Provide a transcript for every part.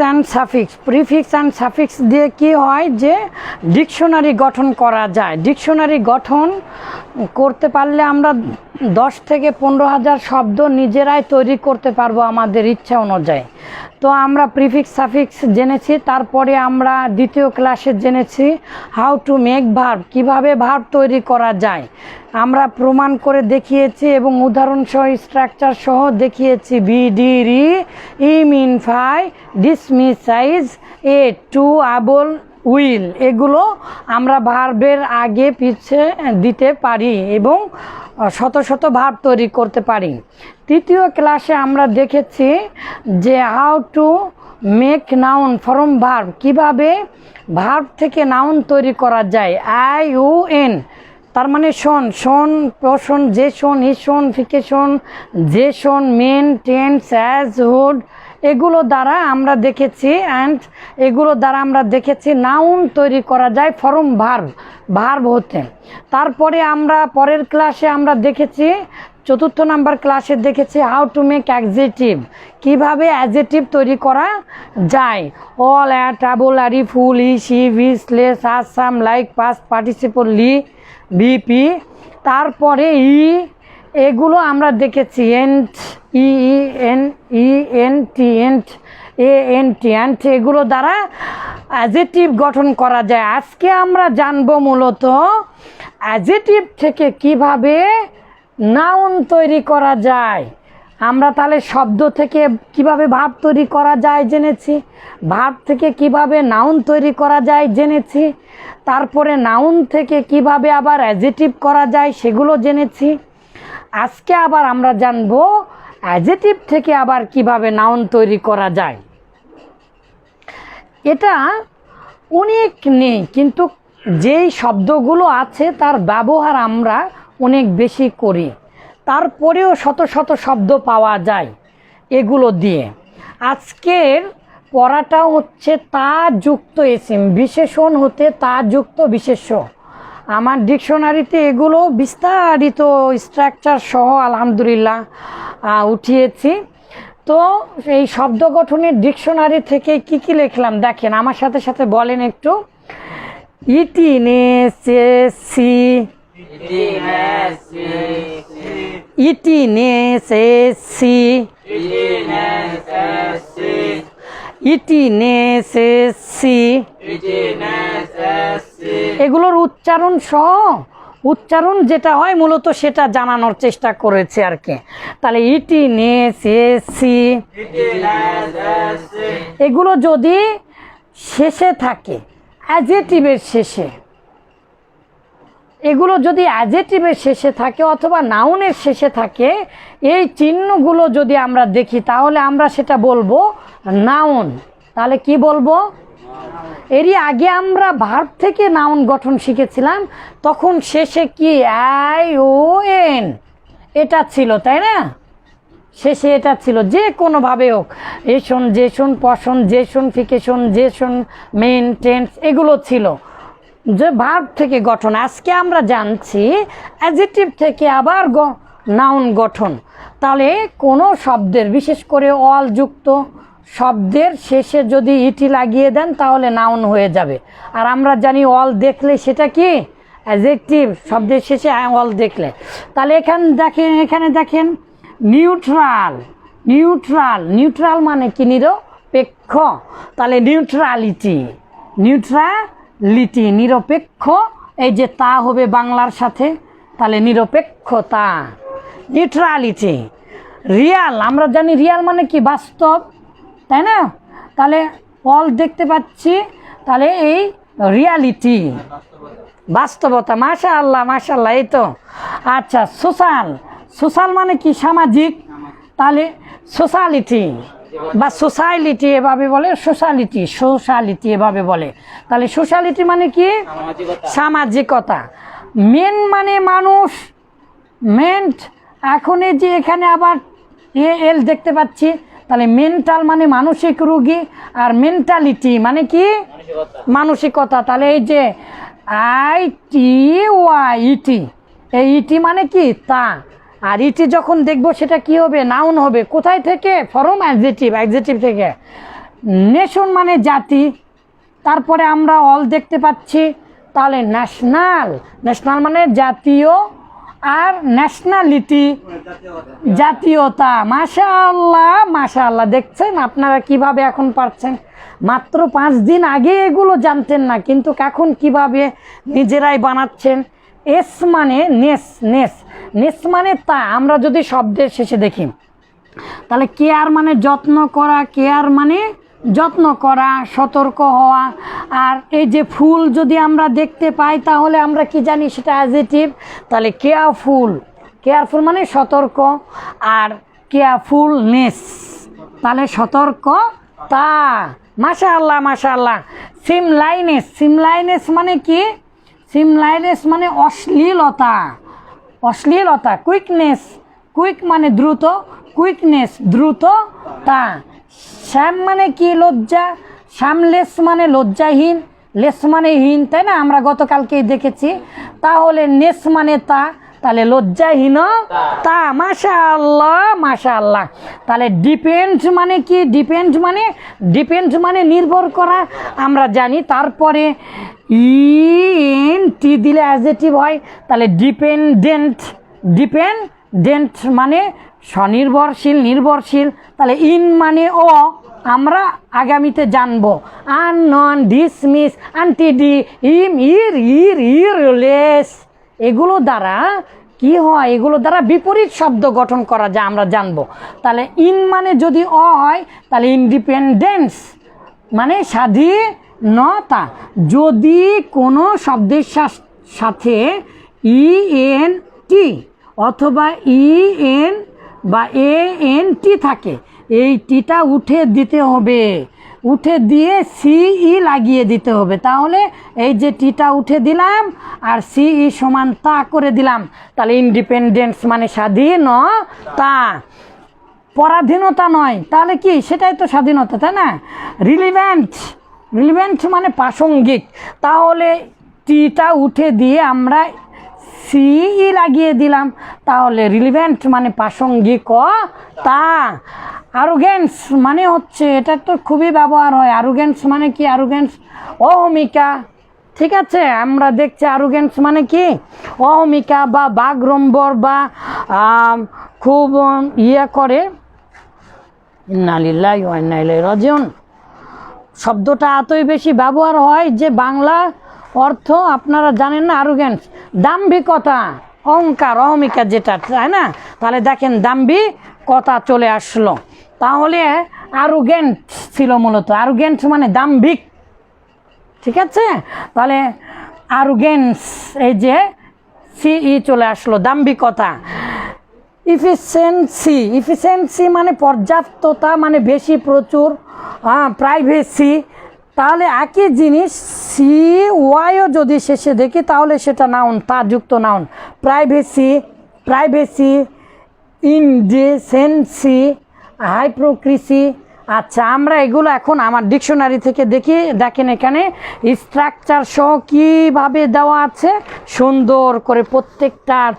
And suffix prefix and suffix দিয়ে কি হয় যে ডিকশনারি গঠন করা যায়। ডিকশনারি গঠন করতে পারলে আমরা দশ থেকে পনেরো হাজার শব্দ নিজেরাই তৈরি করতে পারব আমাদের ইচ্ছা অনুযায়ী। তো আমরা প্রিফিক্স সাফিক্স জেনেছি, তারপরে আমরা দ্বিতীয় ক্লাসে জেনেছি হাউ টু মেক ভার্ব কীভাবে ভার্ব তৈরি করা যায়। আমরা প্রমাণ করে দেখিয়েছি এবং উদাহরণ সহ স্ট্রাকচার সহ দেখিয়েছি বি ডি রি ইম ইনফাই ডিসমিসাইজ এ টু আবল উইল, এগুলো আমরা ভার্বের আগে পিছে দিতে পারি এবং শত শত ভার্ব তৈরি করতে পারি। তৃতীয় ক্লাসে আমরা দেখেছি যে how to make noun form verb কীভাবে ভার্ব থেকে নাউন তৈরি করা যায়। আই ইউ এন তার মানে শোন শোন পোষণ যে শোন ই শোন, ফিকে শোন, যে শোন, মেন, টেন্স, অ্যাজ, হুড এগুলো দ্বারা আমরা দেখেছি অ্যান্ড এগুলো দ্বারা আমরা দেখেছি নাউন তৈরি করা যায় ফরম ভার্ব ভার্ব হতে। তারপরে আমরা পরের ক্লাসে আমরা দেখেছি, চতুর্থ নাম্বার ক্লাসে দেখেছি হাউ টু মেক অ্যাডজেটিভ কীভাবে অ্যাডজেটিভ তৈরি করা যায়। অল অ্যাট ট্রাবুলারি ফুল ই সি ভিস লেস আসাম লাইক পাস্ট পার্টিসিপল লি বিপি তারপরে ই এগুলো আমরা দেখেছি, ant, E N E, N, T, ant, A, N, T ant এগুলো দ্বারা অ্যাজেটিভ গঠন করা যায়। আজকে আমরা জানব মূলত অ্যাজেটিভ থেকে কীভাবে নাউন তৈরি করা যায়। আমরা তাহলে শব্দ থেকে কীভাবে ভাব তৈরি করা যায় জেনেছি। ভাব থেকে কীভাবে নাউন তৈরি করা যায় জেনেছি। তারপরে নাউন থেকে কীভাবে আবার অ্যাজেটিভ করা যায় সেগুলো জেনেছি। আজকে আবার আমরা জানব অ্যাজেটিভ থেকে আবার কীভাবে নাউন তৈরি করা যায়। এটা অনেক নেই, কিন্তু যেই শব্দগুলো আছে তার ব্যবহার আমরা অনেক বেশি করি। তারপরেও শত শত শব্দ পাওয়া যায় এগুলো দিয়ে। আজকের পড়াটা হচ্ছে তা যুক্ত এসিম বিশেষণ হতে তা যুক্ত বিশেষ্য। আমার ডিকশনারিতে এগুলো বিস্তারিত স্ট্রাকচার সহ আলহামদুলিল্লাহ উঠিয়েছি। তো এই শব্দ গঠনের ডিকশনারি থেকে কি কি লিখলাম? দেখেন, আমার সাথে সাথে বলেন একটু। ইটি নে সে সি ইটি নে সে সি ইটি নে সে সি এগুলোর উচ্চারণ সহ উচ্চারণ যেটা হয় মূলত সেটা জানানোর চেষ্টা করেছে আর কি। তাহলে ইটি সি এগুলো যদি শেষে থাকে অ্যাজেটিভের শেষে, এগুলো যদি অ্যাজেটিভের শেষে থাকে অথবা নাউনের শেষে থাকে, এই চিহ্নগুলো যদি আমরা দেখি, তাহলে আমরা সেটা বলব নাউন। তাহলে কি বলব? এরই আগে আমরা ভার্ব থেকে নাউন গঠন শিখেছিলাম, তখন শেষে কি? I O N. এটা ছিল, তাই না? শেষে এটা ছিল, যে কোনোভাবে হোক। এসন জেসন পশন জেসন ফিকেশন জেসন মেন, টেন্স, এগুলো ছিল। যে ভার্ব থেকে গঠন, আজকে আমরা জানছি অ্যাজেটিভ থেকে আবার নাউন গঠন। তাহলে কোনো শব্দের, বিশেষ করে অল যুক্ত শব্দের শেষে যদি ইটি লাগিয়ে দেন, তাহলে নাউন হয়ে যাবে। আর আমরা জানি অল দেখলে সেটা কি? অ্যাজেক্টিভ শব্দের শেষে অল দেখলে। তাহলে এখানে দেখেন এখানে দেখেন নিউট্রাল নিউট্রাল নিউট্রাল মানে কি নিরপেক্ষ তাহলে নিউট্রালিটি নিউট্রালিটি নিরপেক্ষ। এই যে তা হবে বাংলার সাথে, তাহলে নিরপেক্ষতা। নিউট্রালিটি রিয়াল আমরা জানি রিয়াল মানে কি? বাস্তব। তাই না? তাহলে অল দেখতে পাচ্ছি। তাহলে এই রিয়ালিটি বাস্তবতা মাশা আল্লাহ মাশা আল্লাহ এই তো। আচ্ছা সোশ্যাল সোশ্যাল মানে কি? সামাজিক। তাহলে সোশ্যালিটি বা সোসাইলিটি এভাবে বলে সোশ্যালিটি সোশ্যালিটি এভাবে বলে। তাহলে সোশ্যালিটি মানে কি? সামাজিকতা। মেন মানে মানুষ। মেন্ট এখন যে এখানে আবার এ এল দেখতে পাচ্ছি। তাহলে মেন্টাল মানে মানসিক রুগী আর মেন্টালিটি মানে কি? মানসিকতা। তাহলে এই যে আই টি ওয়াই ইটি এই ইটি মানে কি? তা। আর ইটি যখন দেখব সেটা কি হবে? নাউন হবে। কোথায় থেকে? ফরম অ্যাডজেটিভ অ্যাডজেটিভ থেকে। নেশন মানে জাতি। তারপরে আমরা অল দেখতে পাচ্ছি। তাহলে ন্যাশনাল ন্যাশনাল মানে জাতীয় আর ন্যাশনালিটি জাতীয়তা মাশা আল্লাহ আল্লাহ দেখছেন আপনারা কীভাবে এখন পারছেন? মাত্র পাঁচ দিন আগে এগুলো জানতেন না, কিন্তু এখন কীভাবে নিজেরাই বানাচ্ছেন? এস মানে নেস নেস। নেস মানে তা। আমরা যদি শব্দের শেষে দেখি, তাহলে কেয়ার মানে যত্ন করা কেয়ার মানে যত্ন করা, সতর্ক হওয়া। আর এই যে ফুল যদি আমরা দেখতে পাই, তাহলে আমরা কি জানি সেটা অ্যাজিটিভ তাহলে কেয়ারফুল কেয়ারফুল মানে সতর্ক আর কেয়ারফুলনেস তাহলে সতর্ক তা মাশা আল্লাহ মাশা আল্লাহ সিমলাইনেস। সিমলাইনেস মানে কি? সিমলাইনেস মানে অশ্লীলতা। অশ্লীলতা, কুইকনেস। কুইক মানে দ্রুত, কুইকনেস দ্রুত তা শ্যাম মানে কি লজ্জা? শ্যামলেস মানে লজ্জাহীন, লেস মানে হীন, তাই না? আমরা গতকালকেই দেখেছি। তাহলে নেস মানে তা, তাহলে লজ্জাহীন তা। মাশা আল্লাহ মাশা আল্লাহ তাহলে ডিপেন্ড মানে কি? ডিপেন্ড মানে ডিপেন্ড মানে নির্ভর করা। আমরা জানি তারপরে ইন টি দিলে অ্যাজেটিভ হয়। তাহলে ডিপেন্ডেন্ট ডিপেন্ডেন্ট মানে স্বনির্ভরশীল, নির্ভরশীল। তাহলে ইন মানে ও আমরা আগামীতে জানব। আন নন ডিসমিস আন্টিডি ইম, ইর ইর ইর, লেস। এগুলো দ্বারা কি হয়? এগুলো দ্বারা বিপরীত শব্দ গঠন করা যায় আমরা জানব। তাহলে ইন মানে যদি অ হয়, তাহলে ইন্ডিপেন্ডেন্স মানে স্বাধীনতা। যদি কোনো শব্দের সাথে ই এন টি অথবা ই এন বা এ এন টি থাকে এই টিটা উঠে দিতে হবে। উঠে দিয়ে সিই লাগিয়ে দিতে হবে। তাহলে এই যে টিটা উঠে দিলাম আর সিই সমান তা করে দিলাম। তাহলে ইন্ডিপেন্ডেন্স মানে স্বাধীন তা পরাধীনতা নয়। তাহলে কি? সেটাই তো স্বাধীনতা, তাই না? রিলিভেন্ট রিলিভেন্ট মানে প্রাসঙ্গিক। তাহলে টিটা উঠে দিয়ে আমরা সিই লাগিয়ে দিলাম। তাহলে রিলিভেন্ট মানে প্রাসঙ্গিক তা। আরোগেন্স মানে হচ্ছে, এটা তো খুবই ব্যবহার হয়। আরোগেন্স মানে কি? আরোগেন্স অহমিকা। ঠিক আছে? আমরা দেখছি আরোগেন্স মানে কি? অহমিকা বা বাঘরম্বর বা খুব ইয়ে করে। ইন্নালিল্লাহ রাজিউন। শব্দটা এতই বেশি ব্যবহার হয় যে বাংলা অর্থ আপনারা জানেন না আরোগেন্স দাম্ভিকতা, অহংকার, অহমিকা যেটা, তাই না? তাহলে দেখেন দাম্ভিকতা চলে আসলো। তাহলে আরোগেন্ট ছিল মূলত। আরোগেন্ট মানে দাম্ভিক। ঠিক আছে? তাহলে আরোগেন্স এই যে সিই চলে আসলো, দাম্ভিকতা। ইফিসিয়েন্সি ইফিসিয়েন্সি মানে পর্যাপ্ততা মানে বেশি প্রচুর হ্যাঁ প্রাইভেসি তাহলে একই জিনিস সি ওয়াইও যদি শেষে দেখি, তাহলে সেটা নাউন তার যুক্ত noun privacy privacy indecency hypocrisy আচ্ছা আমরা এগুলো এখন আমার ডিকশনারি থেকে দেখি, দেখেন এখানে স্ট্রাকচার সহ কীভাবে দেওয়া আছে। সুন্দর করে প্রত্যেকটার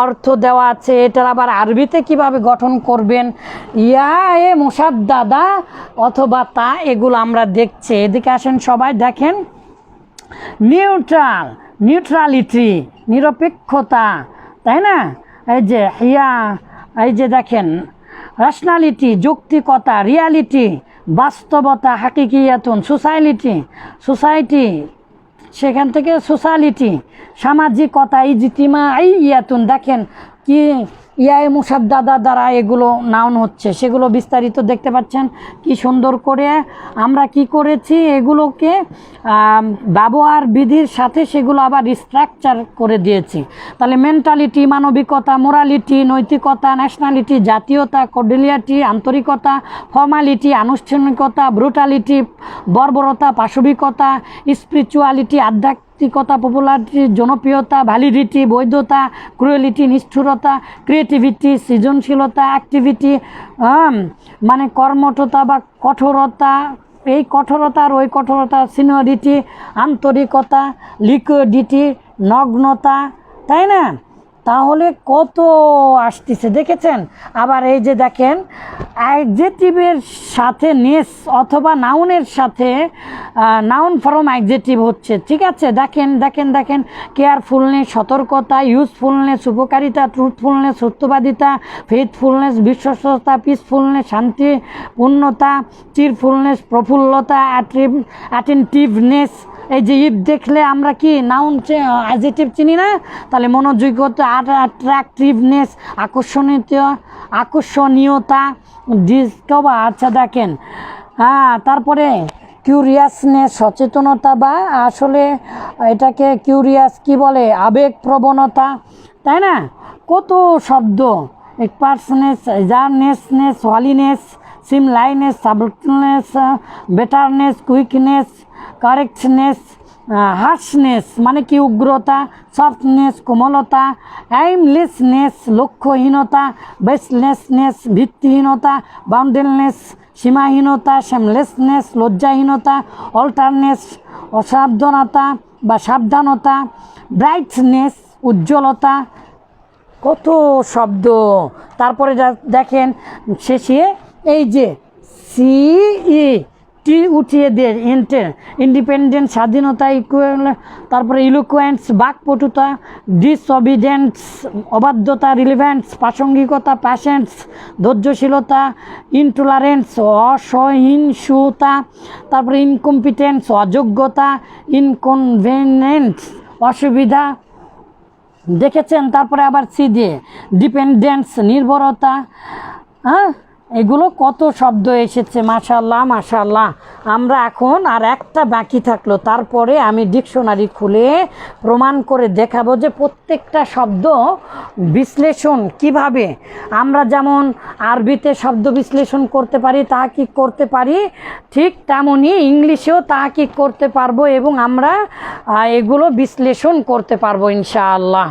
অর্থ দেওয়া আছে। এটার আবার আরবিতে কীভাবে গঠন করবেন? ইয়া এ মোসাদ দাদা অথবা তা, এগুলো আমরা দেখছি। এদিকে আসেন সবাই, দেখেন। নিউট্রাল নিউট্রালিটি নিরপেক্ষতা, তাই না? এই যে, ইয়া, এই যে দেখেন রেশনালিটি যৌক্তিকতা রিয়ালিটি বাস্তবতা, হাকিকিয়াতুন সোসাইলিটি সোসাইটি সেখান থেকে সোশ্যালিটি সামাজিকতা ইজিতিমা ইয়াতুন দেখেন কি ইয়াই মুসাদ দাদা দ্বারা এগুলো নাউন হচ্ছে। সেগুলো বিস্তারিত দেখতে পাচ্ছেন কি সুন্দর করে। আমরা কি করেছি? এগুলোকে ব্যবহার বিধির সাথে সেগুলো আবার স্ট্রাকচার করে দিয়েছি। তাহলে মেন্টালিটি মানবিকতা মোরালিটি নৈতিকতা ন্যাশনালিটি জাতীয়তা কর্ডিলিয়াটি আন্তরিকতা ফর্মালিটি আনুষ্ঠানিকতা ব্রুটালিটি বর্বরতা, পাশবিকতা স্পিরিচুয়ালিটি আধ্যাত্মিকতা পপুলারিটি জনপ্রিয়তা ভ্যালিডিটি বৈধতা ক্রুয়েলিটি নিষ্ঠুরতা ক্রিয়েটিভিটি সৃজনশীলতা অ্যাক্টিভিটি মানে কর্মঠতা বা কঠোরতা। এই কঠোরতা আর ওই কঠোরতা সিনিয়রিটি আন্তরিকতা লিকুইডিটি নগ্নতা, তাই না? তাহলে কত আসতেছে দেখেছেন? আবার এই যে দেখেন অ্যাডজেটিভের সাথে নেস অথবা নাউনের সাথে নাউন ফরম অ্যাডজেটিভ হচ্ছে। ঠিক আছে? দেখেন দেখেন দেখেন কেয়ারফুলনেস সতর্কতা ইউজফুলনেস উপকারিতা ট্রুথফুলনেস সত্যবাদিতা ফেথফুলনেস বিশ্বস্ততা পিসফুলনেস শান্তিপূর্ণতা চিরফুলনেস প্রফুল্লতা অ্যাটেন্টিভনেস এই যে ইফ দেখলে আমরা কি নাউন অ্যাজেটিভ চিনি না? তাহলে মনোযোগ্যতা অ্যাট্রাকটিভনেস আকর্ষণীয়, আকর্ষণীয়তা ডিসকভার আচ্ছা দেখেন। হ্যাঁ তারপরে কিউরিয়াসনেস সচেতনতা বা আসলে এটাকে কিউরিয়াস কি বলে? আবেগ প্রবণতা তাই না? কত শব্দ। পার্সনেস জারনেসনেস হলিনেস সিম লাইনেস সাবনেস বেটারনেস কুইকনেস কারেক্টনেস হার্শনেস মানে কি উগ্রতা সফটনেস কোমলতা এইমলেসনেস লক্ষ্যহীনতা বেসলেসনেস ভিত্তিহীনতা বাউন্ডেলনেস সীমাহীনতা শ্যামলেসনেস লজ্জাহীনতা অল্টারনেস অসাবধানতা বা সাবধানতা ব্রাইটনেস উজ্জ্বলতা কত শব্দ। তারপরে দেখেন, শেষে এই যে সি ই টি উঠিয়ে দিয়ে ইন্টে, ইন্ডিপেন্ডেন্ট, স্বাধীনতা, ইকুয়াল, তারপরে ইলুকুয়েন্স বাকপটুতা ডিসঅবিডেন্স অবাধ্যতা রিলিভেন্স প্রাসঙ্গিকতা প্যাশেন্স ধৈর্যশীলতা, ইনটলারেন্স, অসহিংসতা, তারপরে ইনকম্পিটেন্স, অযোগ্যতা ইনকনভেনিয়েন্স অসুবিধা দেখেছেন তারপরে আবার সি দিয়ে। ডিপেন্ডেন্স নির্ভরতা হ্যাঁ? এগুলো কত শব্দ এসেছে মাশাল্লাহ মাশাল্লাহ আমরা এখন আর একটা বাকি থাকল, তারপরে আমি ডিকশনারি খুলে প্রমাণ করে দেখাবো যে প্রত্যেকটা শব্দ বিশ্লেষণ কীভাবে। আমরা যেমন আরবিতে শব্দ বিশ্লেষণ করতে পারি, তা কি করতে পারি? ঠিক তেমনই ইংলিশেও তা কি করতে পারব এবং আমরা এগুলো বিশ্লেষণ করতে পারব, ইনশাআল্লাহ।